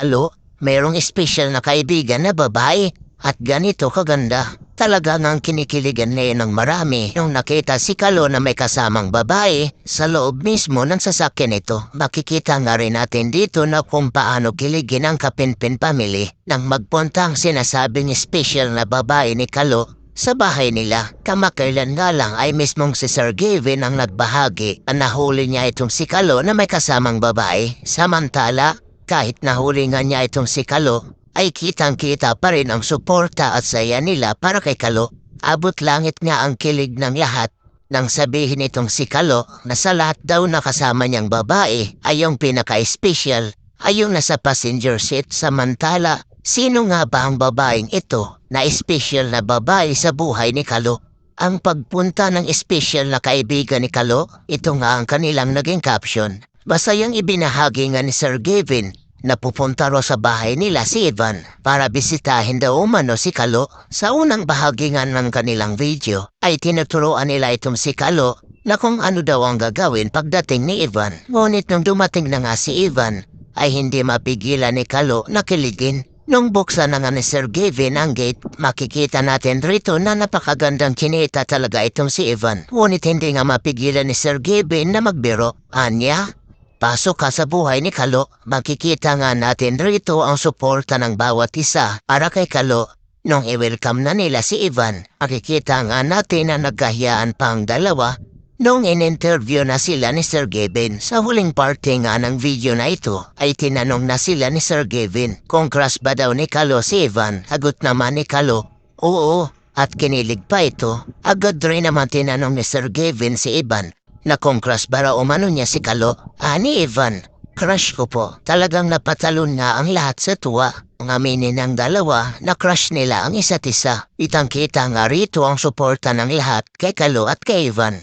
Alo, mayroong espesyal na kaibigan na babae at ganito kaganda. Talaga ngang kinikiligan niya ng marami nung nakita si Kalo na may kasamang babae sa loob mismo ng sasakyan nito. Makikita nga rin natin dito na kung paano kiligin ang Kapinpin family nang magpunta ang sinasabing special na babae ni Kalo sa bahay nila. Kamakailan nga lang ay mismong si Sir Gavin ang nagbahagi at nahuli niya itong si Kalo na may kasamang babae. Samantala, kahit nahuli nga niya itong si Kalo, ay kitang-kita pa rin ang suporta at saya nila para kay Kalo. Abot langit nga ang kilig ng lahat nang sabihin itong si Kalo na sa lahat daw nakasama niyang babae ay yung pinaka-special ay yung nasa passenger seat samantala sino nga ba ang babaeng ito na special na babae sa buhay ni Kalo? Ang pagpunta ng special na kaibigan ni Kalo, ito nga ang kanilang naging caption. Basta yung ibinahagi nga ni Sir Gavin na pupunta raw sa bahay nila si Ivan para bisitahin daw umano si Kalo. Sa unang bahagi nga ng kanilang video ay tinuturoan nila itong si Kalo na kung ano daw ang gagawin pagdating ni Ivan. Ngunit nung dumating na nga si Ivan ay hindi mapigilan ni Kalo na kiligin. Nung buksan na nga ni Sir Gavin ang gate, makikita natin rito na napakagandang kinita talaga itong si Ivan. Ngunit hindi nga mapigilan ni Sir Gavin na magbiro. Anya, Pasok ka sa buhay ni Kalo, makikita nga natin rito ang suporta ng bawat isa para kay Kalo. Nung i-welcome na nila si Ivan, makikita nga natin na nagkahiyaan pa ang dalawa Nung in-interview na sila ni Sir Gavin, sa huling parte nga ng video na ito, ay tinanong na sila ni Sir Gavin kung crush ba daw ni Kalo si Ivan. Hagot naman ni Kalo, oo, at kinilig pa ito. Agad rin naman tinanong ni Sir Gavin si Ivan na kung crush ba raw umano niya si Kalo. Ani Ivan, crush ko po. Talagang napatalon nga ang lahat sa tuwa. Ngaminin ng dalawa na crush nila ang isa't isa. Itang kita nga rito ang suporta ng lahat kay Kalo at kay Ivan.